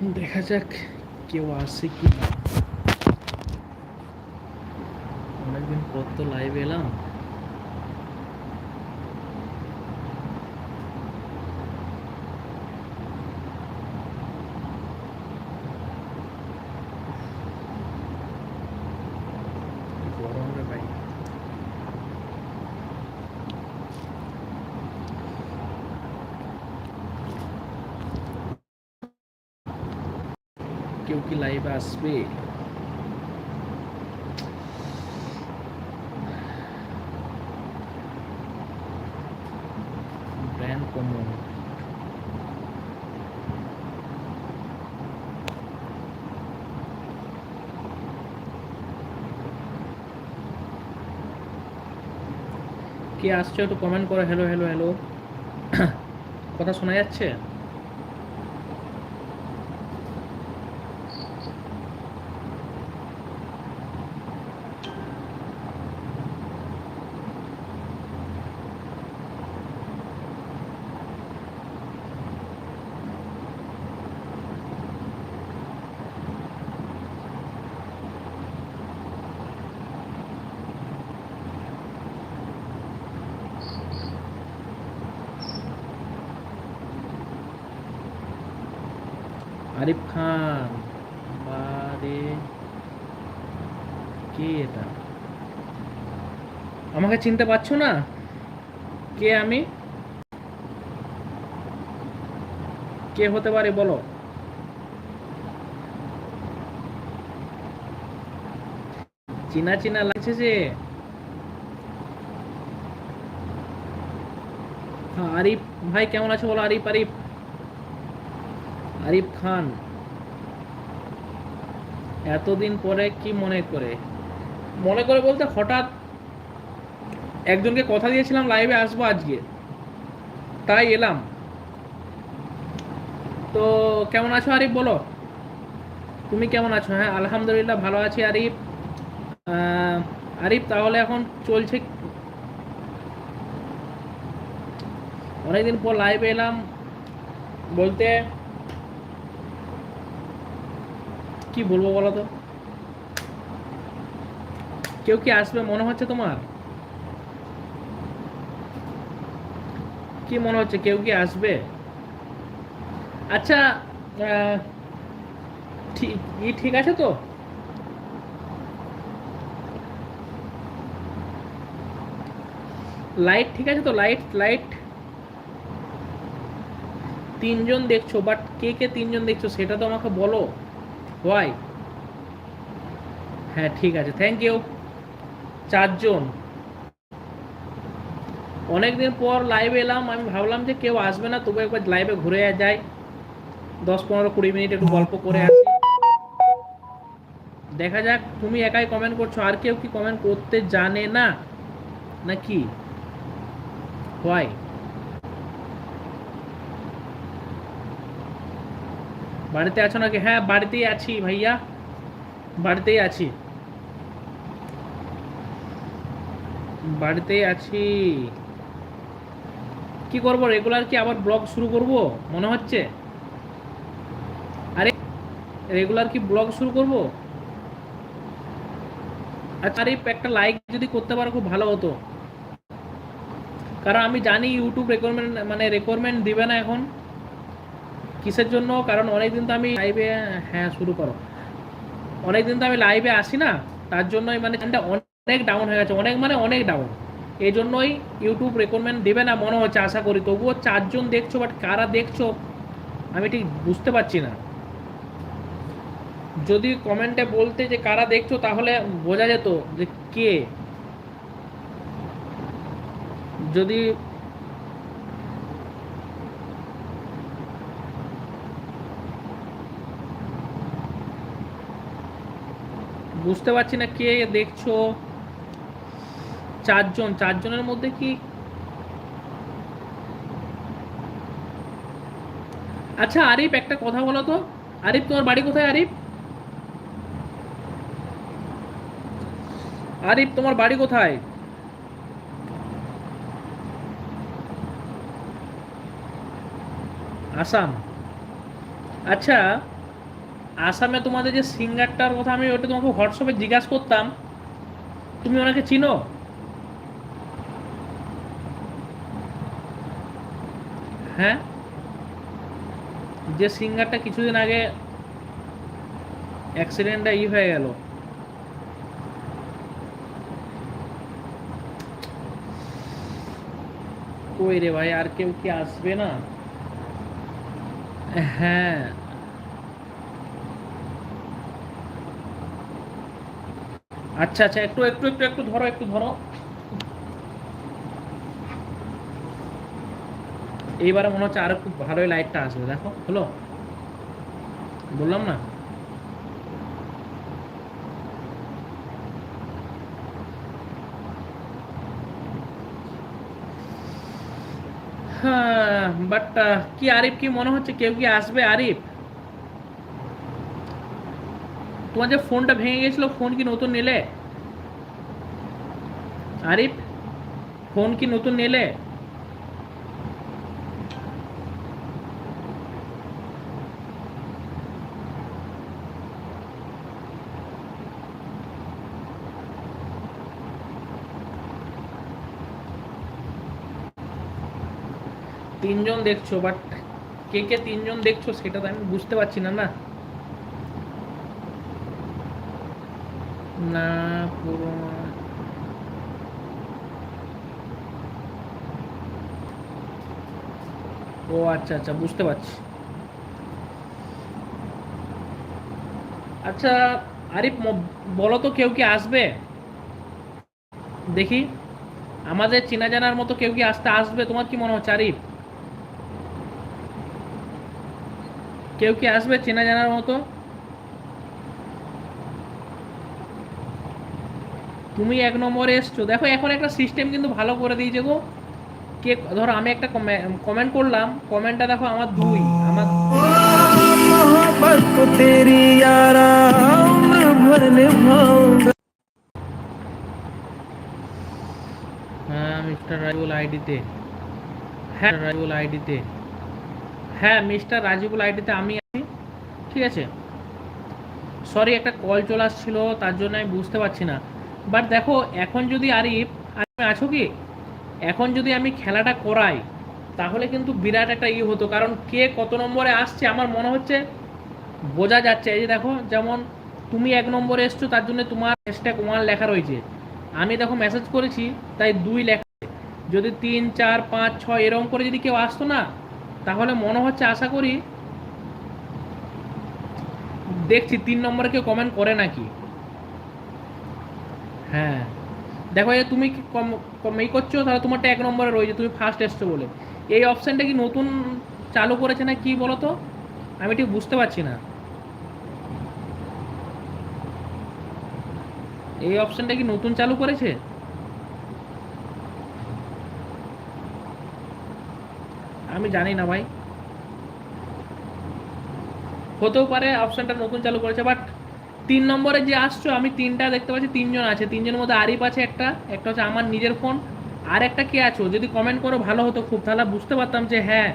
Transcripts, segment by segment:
দেখা যাক কেউ আসে কি না অনেকদিন পর তো লাইভ এলাম কি গরম রে ভাই কেউ কি লাইভে আসবে? কে আসছো একটু কমেন্ট করো। হ্যালো হ্যালো হ্যালো কথা শোনা যাচ্ছে? আরিফ খান, বারে কে এটা? আমাকে চিনতে পারছ না? কে আমি? কে হতে পারে বলো? চিনা চিনা লাগছে যে। হ্যাঁ আরিফ, ভাই কেমন আছো বলো? আরিফ আরিফ। আরিফ খান। এতদিন পরে কি মনে করে? মনে করে বলতে হঠাৎ একজনকে কথা দিয়েছিলাম লাইভে আসব আজকে। তাই এলাম। তো কেমন আছো আরিফ বলো? তুমি কেমন আছো? হ্যাঁ আলহামদুলিল্লাহ ভালো আছি আরিফ। আরিফ, তাহলে এখন চলছে অনেকদিন পর লাইভে এলাম। বলতে কি বলব বলো তো? কেউ কি আসবে? মনে হচ্ছে তোমার? কি মনে হচ্ছে? কেউ কি আসবে? আচ্ছা ঠিক ঠিক আছে তো? লাইট ঠিক আছে তো? Light light. তিনজন দেখছ বাট কে কে তিনজন দেখছ সেটা তো আমাকে বলো। হোয়াই হ্যাঁ ঠিক আছে থ্যাংক ইউ চারজন। অনেকদিন পর লাইভে এলাম, আমি ভাবলাম যে কেউ আসবে না, তবু একবার লাইভে ঘুরে যাই। দশ, পনেরো, কুড়ি মিনিট একটু গল্প করে আসি। দেখা যাক, তুমি একাই কমেন্ট করছ, আর কেউ কি কমেন্ট করতে জানে না? নাকি? হোয়াই বাড়িতে আছো নাকি? হ্যাঁ বাড়িতেই আছি ভাইয়া। বাড়িতেই আছি। বাড়িতেই আছি। কি করব? রেগুলার কি আবার ব্লগ শুরু করব? মনে হচ্ছে? আরে, রেগুলার কি ব্লগ শুরু করব? আচ্ছা আরে, একটা লাইক যদি করতে পারো, খুব ভালো হতো। কারণ আমি জানি ইউটিউব রেকমেন্ড মানে রেকমেন্ড দিবে না এখন। কিসের জন্য? কারণ অনেকদিন তো আমি লাইভে হ্যাঁ শুরু করো। অনেকদিন তো আমি লাইভে আসি না, তার জন্যই মানে অনেক ডাউন হয়ে গেছে, অনেক মানে অনেক ডাউন এই জন্যই ইউটিউব রেকমেন্ড দেবে না মনে হচ্ছে, আশা করি। তবুও চারজন দেখছ বাট কারা দেখছ, আমি ঠিক বুঝতে পারছি না। যদি কমেন্টে বলতে যে কারা দেখছ, তাহলে বোঝা যেত যে কে। যদি বুঝতে পারছি না কে দেখছ। চারজন, চারজনের মধ্যে কি? আচ্ছা আরিফ, একটা কথা বলো তো। আরিফ, তোমার বাড়ি কোথায় আরিফ? আরিফ, তোমার বাড়ি কোথায়? আসাম। আচ্ছা আসামে তোমাদের যে সিঙ্গারটার কথা আমি ওটা তোমাকে হোয়াটসঅ্যাপে জিজ্ঞাসা করতাম, তুমি ওনাকে চিনো? হ্যাঁ? যে সিঙ্গারটা কিছুদিন আগে অ্যাক্সিডেন্টটা ই হয়ে গেল। কই রে ভাই, আর কেউ কি আসবে না? হ্যাঁ। আচ্ছা আচ্ছা একটু একটু একটু একটু ধরো একটু ধরো। এইবারে মনে হচ্ছে আরও খুব ভালোই লাইটটা আসবে, দেখো, হলো? বললাম না? হ্যাঁ বাট কি আরিফ কি মনে হচ্ছে? কেউ কি আসবে আরিফ? তোমার যে ফোনটা ভেঙে গেছিল ফোন কি নতুন নিলে আরিফ ফোন কি নতুন নিলে তিনজন দেখছ বাট কে কে তিনজন দেখছ সেটা তো আমি বুঝতে পারছি না না না, পুরো ও আচ্ছা আচ্ছা বুঝতে পারছি। আচ্ছা আরিফ বলো তো, কেউ কি আসবে? দেখি। আমাদের চেনা জানার মতো কেউ কি আসতে আসবে? তোমার কি মনে হচ্ছে, আরিফ? কেউ কি আসবে চেনা জানার মতো? তুমি এক নম্বরে এসছো। দেখো, এখন একটা সিস্টেম কিন্তু ভালো করে দিয়েছে গো। কে, ধরো, আমি একটা কমেন্ট করলাম। কমেন্টটা দেখো, আমার দুই, আমার হ্যাঁ মিস্টার রাজুল আইডিতে। হ্যাঁ রাজুল আইডিতে। হ্যাঁ মিস্টার রাজিবুল আইডিতে আমি আছি। ঠিক আছে? সরি একটা কল চলে আসছিল, তার জন্য আমি বুঝতে পারছি না। বাট দেখো, এখন যদি আরিফ আছো কি? এখন যদি আমি খেলাটা করাই, তাহলে কিন্তু বিরাট একটা ই হতো। কারণ কে কত নম্বরে আসছে আমার মনে হচ্ছে বোঝা যাচ্ছে। এই যে দেখো, যেমন তুমি এক নম্বরে এসছো, তার জন্য তোমার হ্যাশট্যাগ ওয়ান লেখা রয়েছে। আমি দেখো মেসেজ করেছি, তাই দুই লেখা যদি তিন, চার, পাঁচ, ছয়, এরকম করে যদি কেউ আসতো না, তাহলে মনে হচ্ছে, আশা করি দেখছি, তিন নম্বরে কেউ কমেন্ট করে নাকি। হ্যাঁ। দেখো, এই তুমি কম কম এই করছ? তাহলে তোমারটা এক নম্বরে রয়েছে, তুমি ফার্স্ট এসছো বলে। এই অপশানটা কি নতুন চালু করেছে না কি বলো তো আমি ঠিক বুঝতে পারছি না। এই অপশানটা কি নতুন চালু করেছে? আমি জানি না ভাই। হতেও পারে অপশানটা নতুন চালু করেছে বাট তিন নম্বরে যে আসছো, আমি তিনটা দেখতে পাচ্ছি, তিনজন আছে। তিনজনের মধ্যে আরিফ আছে একটা একটা হচ্ছে আমার নিজের ফোন। আর একটা কে আছো? যদি কমেন্ট করো, ভালো হতো খুব। তাহলে বুঝতে পারতাম যে হ্যাঁ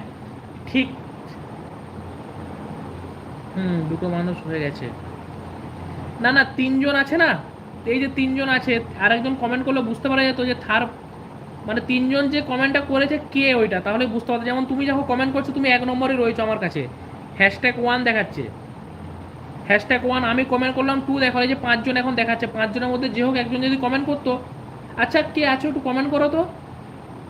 ঠিক। হুম, দুটো মানুষ হয়ে গেছে। না না, তিনজন আছে না? এই যে তিনজন আছে আর একজন কমেন্ট করলে বুঝতে পারা যেত যে থার মানে তিনজন যে কমেন্টটা করেছে কে ওইটা? তাহলে বুঝতে পারতো। যেমন তুমি যখন কমেন্ট করছ, তুমি এক নম্বরে রয়েছো আমার কাছে। হ্যাশট্যাগ ওয়ান দেখাচ্ছে। হ্যাশট্যাগ ওয়ান আমি কমেন্ট করলাম টু দেখা যে পাঁচজন এখন দেখাচ্ছে, পাঁচজনের মধ্যে যে হোক একজন যদি কমেন্ট করতো আচ্ছা কে আছো একটু কমেন্ট করো তো।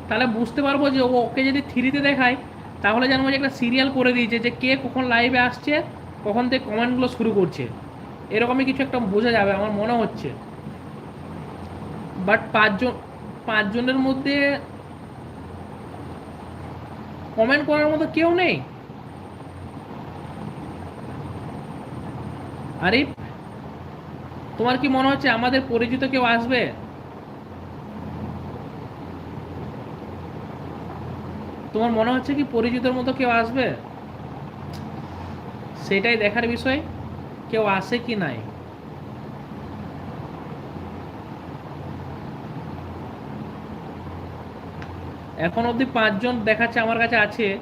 তাহলে বুঝতে পারব যে ওকে যদি থ্রিতে দেখায়, তাহলে জানব যে একটা সিরিয়াল করে দিয়েছে যে কে কখন লাইভে আসছে, কখন থেকে কমেন্টগুলো শুরু করছে। এরকমই কিছু একটা বোঝা যাবে, আমার মনে হচ্ছে। বাট পাঁচজন, পাঁচজনের মধ্যে কমেন্ট করার মতো কেউ নেই। আরিফ তোমার কি মনে হচ্ছে আমাদের পরিচিত কেউ আসবে? তোমার মনে হচ্ছে কি পরিচিতর মতো কেউ আসবে? সেটাই দেখার বিষয়, কেউ আসে কি নাই। এখন অবধি পাঁচজন দেখাচ্ছে, আমার কাছে আছে।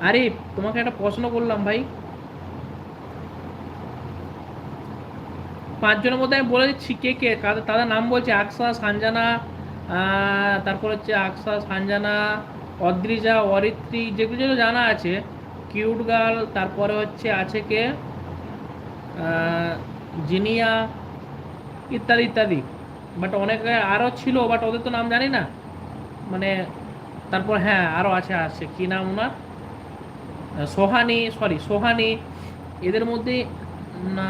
আরিফ তোমাকে একটা প্রশ্ন করলাম ভাই। পাঁচজনের মধ্যে আমি বলে দিচ্ছি কে কে, তাদের নাম বলছি আকসা সানজানা তারপর হচ্ছে আকসা সানজানা অদ্রিজা, অরিত্রী, যেগুলো যেগুলো জানা আছে, কিউট গার্ল, তারপরে হচ্ছে আছে কে? জিনিয়া, ইত্যাদি ইত্যাদি। বাট অনেক আরও ছিল, বাট ওদের তো নাম জানি না। মানে তারপর হ্যাঁ আরও আছে আছে। কী নাম ওনার? সোহানি সরি সোহানি। এদের মধ্যে না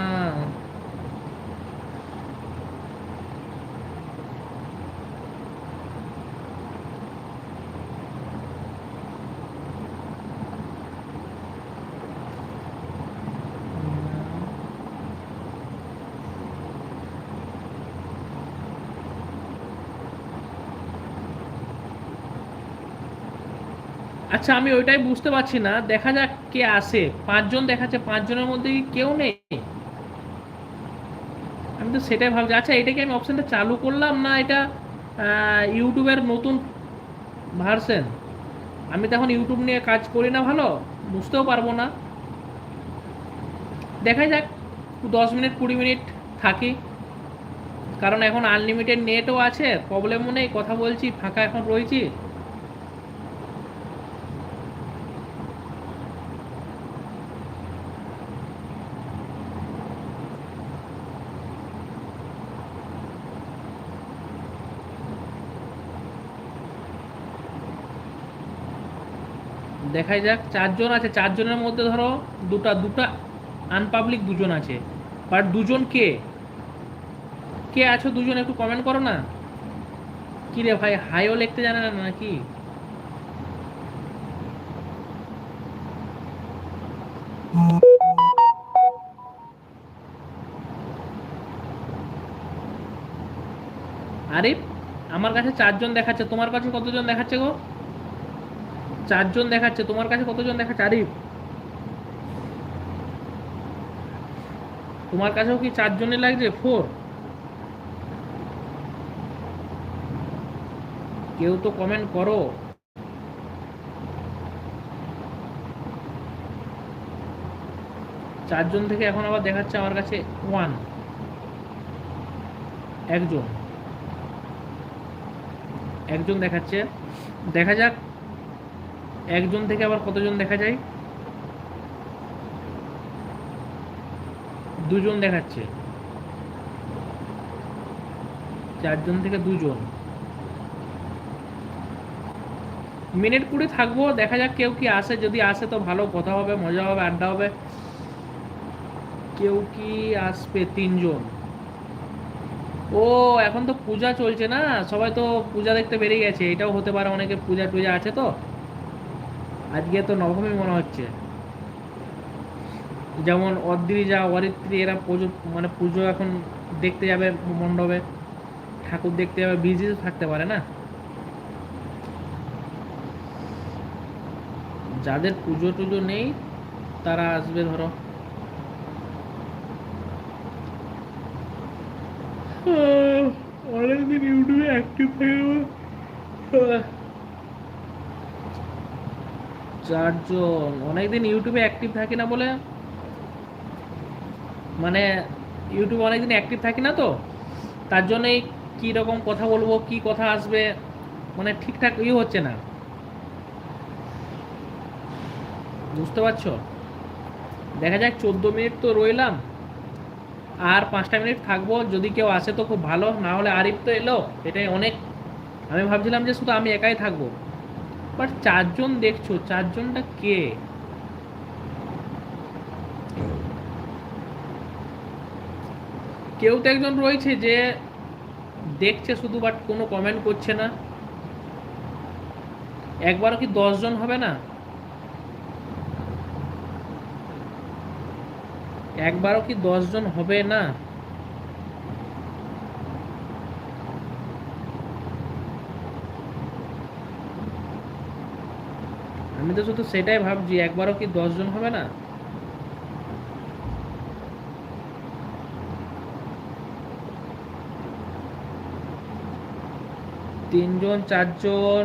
আচ্ছা আমি ওইটাই বুঝতে পারছি না। দেখা যাক কে আসে। পাঁচজন দেখাচ্ছে, পাঁচজনের মধ্যে কি কেউ নেই? আমি তো সেটাই ভাবছি। আচ্ছা এটা কি আমি অপশনটা চালু করলাম না এটা ইউটিউবের নতুন ভার্সন আমি তো এখন ইউটিউব নিয়ে কাজ করি না ভালো, বুঝতেও পারব না। দেখা যাক, দশ মিনিট, কুড়ি মিনিট থাকি। কারণ এখন আনলিমিটেড নেটও আছে প্রবলেমও নেই, কথা বলছি, ফাঁকা এখন রয়েছি। দেখাই যাক, চারজন আছে, চারজনের মধ্যে ধরো দুটা দুটা আনপাবলিক দুজন আছে। বাট দুজন কে? কে আছো দুজন একটু কমেন্ট করো না। কি রে ভাই হাইও লিখতে জানে না নাকি? আরে, আমার কাছে চারজন দেখাচ্ছে, তোমার কাছে কতজন দেখাচ্ছে গো? চারজন দেখাচ্ছে, তোমার কাছে কতজন দেখাচ্ছে? আরিফ তোমার কাছেও কি চারজনই লাগছে? ফোর। কেউ তো কমেন্ট করো। চারজন থেকে এখন আবার দেখাচ্ছে আমার কাছে ওয়ান একজন। একজন দেখাচ্ছে। দেখা যাক একজন থেকে আবার কতজন দেখা যায়? দুজন দেখাচ্ছে। চারজন থেকে দুজন। মিনিট কুড়ি থাকব, দেখা যাক কেউ কি আসে। যদি আসে তো ভালো, কথা হবে, মজা হবে, আড্ডা হবে। কেউ কি আসবে? তিনজন। ও, এখন তো পূজা চলছে না। সবাই তো পূজা দেখতে বেরিয়ে গেছে। এটাও হতে পারে, অনেকে পূজা টুজা আছে তো। আজকে তো নবমী মনে হচ্ছে। যেমন অদ্রিজা, অরিত্রী, এরা পুজো মানে পুজো এখন দেখতে যাবে মণ্ডপে। ঠাকুর দেখতে যাবে বিজি থাকতে পারে না। যাদের পুজো টুজো নেই, তারা আসবে ধরো। অনেকদিন ইউটিউবে অ্যাক্টিভ থাকব চারজন। অনেকদিন ইউটিউবে অ্যাক্টিভ থাকি না বলে? মানে ইউটিউবে অনেকদিন অ্যাক্টিভ থাকি না তো? তার জন্যই কী রকম কথা বলব, কি কথা আসবে মানে ঠিকঠাক ইয়ে হচ্ছে না। বুঝতে পারছ? দেখা যাক, চোদ্দ মিনিট তো রইলাম। আর পাঁচটা মিনিট থাকব, যদি কেউ আসে তো খুব ভালো, না হলে আরিফ তো এলো। এটাই অনেক আমি ভাবছিলাম যে শুধু আমি একাই থাকব। বাট চারজন দেখছ চারজনটা কে কেউ তো একজন রয়েছে যে দেখছে শুধু বাট কোনো কমেন্ট করছে না। একবারও কি দশজন হবে না? একবারও কি দশজন হবে না? আমি তো শুধু সেটাই ভাবছি একবারও কি দশজন হবে না? তিনজন চারজন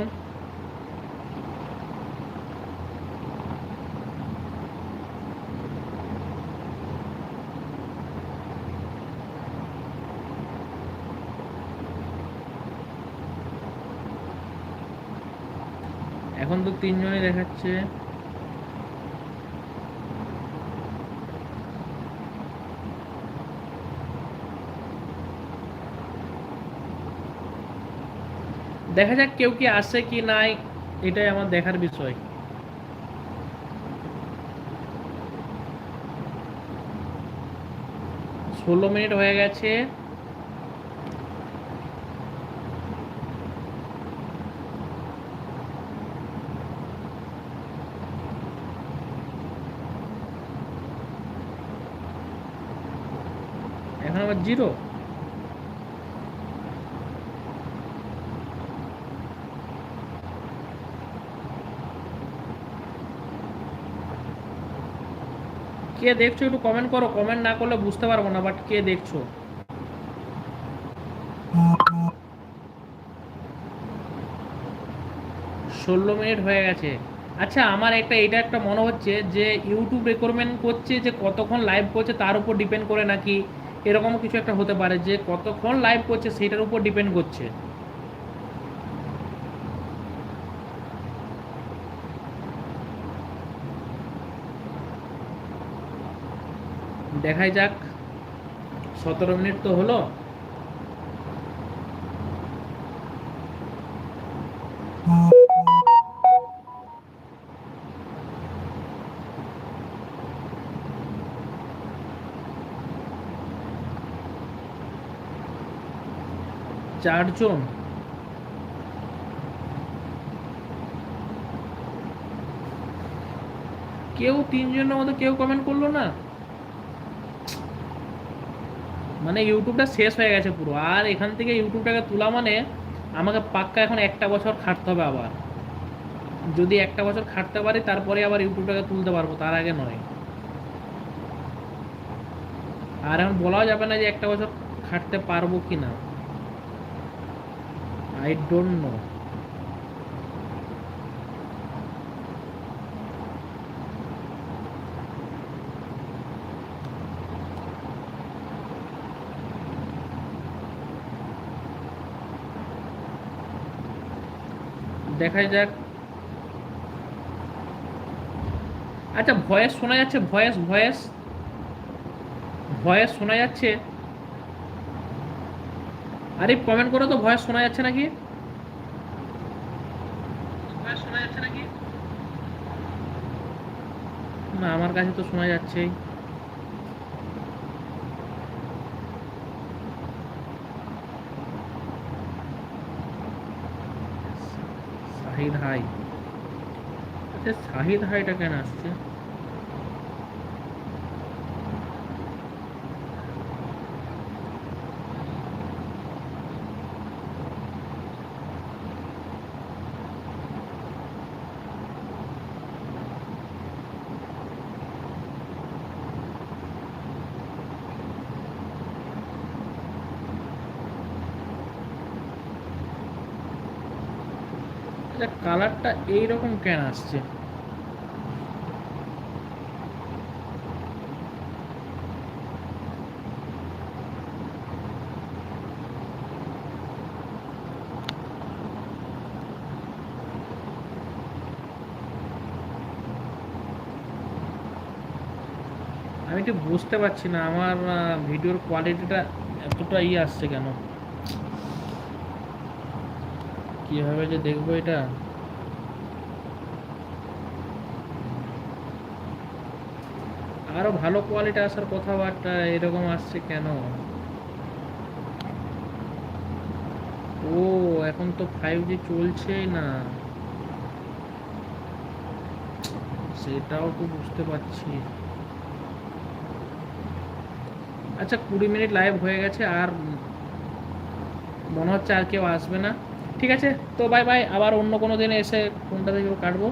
এখন তো তিনজনই দেখাচ্ছে। দেখা যাক কেউ কি আসে কি নাই, এটাই আমার দেখার বিষয়। ষোলো মিনিট হয়ে গেছে। আবার জিরো? কে দেখছ একটু কমেন্ট করো কমেন্ট না করলে বুঝতে পারব না বাট কে দেখছ? ষোলো মিনিট হয়ে গেছে। আচ্ছা আমার একটা এটা একটা মনে হচ্ছে যে ইউটিউব রেকমেন্ড করছে যে কতক্ষণ লাইভ করছে, তার উপর ডিপেন্ড করে নাকি এরকম কিছু একটা হতে পারে যে কতক্ষণ লাইভ করছে সেটার উপর ডিপেন্ড করছে। দেখাই যাক, সতেরো মিনিট তো হলো। চারজন? কেউ তিনজনের মধ্যে কেউ কমেন্ট করল না? মানে ইউটিউবটা শেষ হয়ে গেছে পুরো। আর এখান থেকে ইউটিউবটাকে তোলা মানে আমাকে পাক্কা এখন একটা বছর খাটতে হবে আবার। যদি একটা বছর খাটতে পারি, তারপরে আবার ইউটিউবটাকে তুলতে পারব, তার আগে নয়। আর এখন বলাও যাবে না যে একটা বছর খাটতে পারব কি না আই ডোন্ট নো দেখাই যাক। আচ্ছা ভয়েস শোনা যাচ্ছে ভয়েস ভয়েস। ভয়েস শোনা যাচ্ছে। আরে কমেন্ট করো তো ভয়েস শোনা যাচ্ছে নাকি? ভয়েস শোনা যাচ্ছে নাকি? না আমার কাছে তো শোনা যাচ্ছেই। শাহিদ হাই। আচ্ছা শাহিদ হাইটা কেন আসছে? আচ্ছা কালারটা এইরকম কেন আসছে? আমি ঠিক বুঝতে পারছি না, আমার ভিডিওর কোয়ালিটিটা এতটা ই আসছে কেন? কীভাবে যে দেখব এটা? আরও ভালো কোয়ালিটি আসার কথা বাট এরকম আসছে কেন? ও, এখন তো ফাইভ জি চলছেই না। সেটাও তো বুঝতে পারছি। আচ্ছা কুড়ি মিনিট লাইভ হয়ে গেছে, আর মনে হচ্ছে আর কেউ আসবে না। ঠিক আছে? তো বাই বাই আবার অন্য কোনো দিনে এসে কোনটা থেকে কাটবো।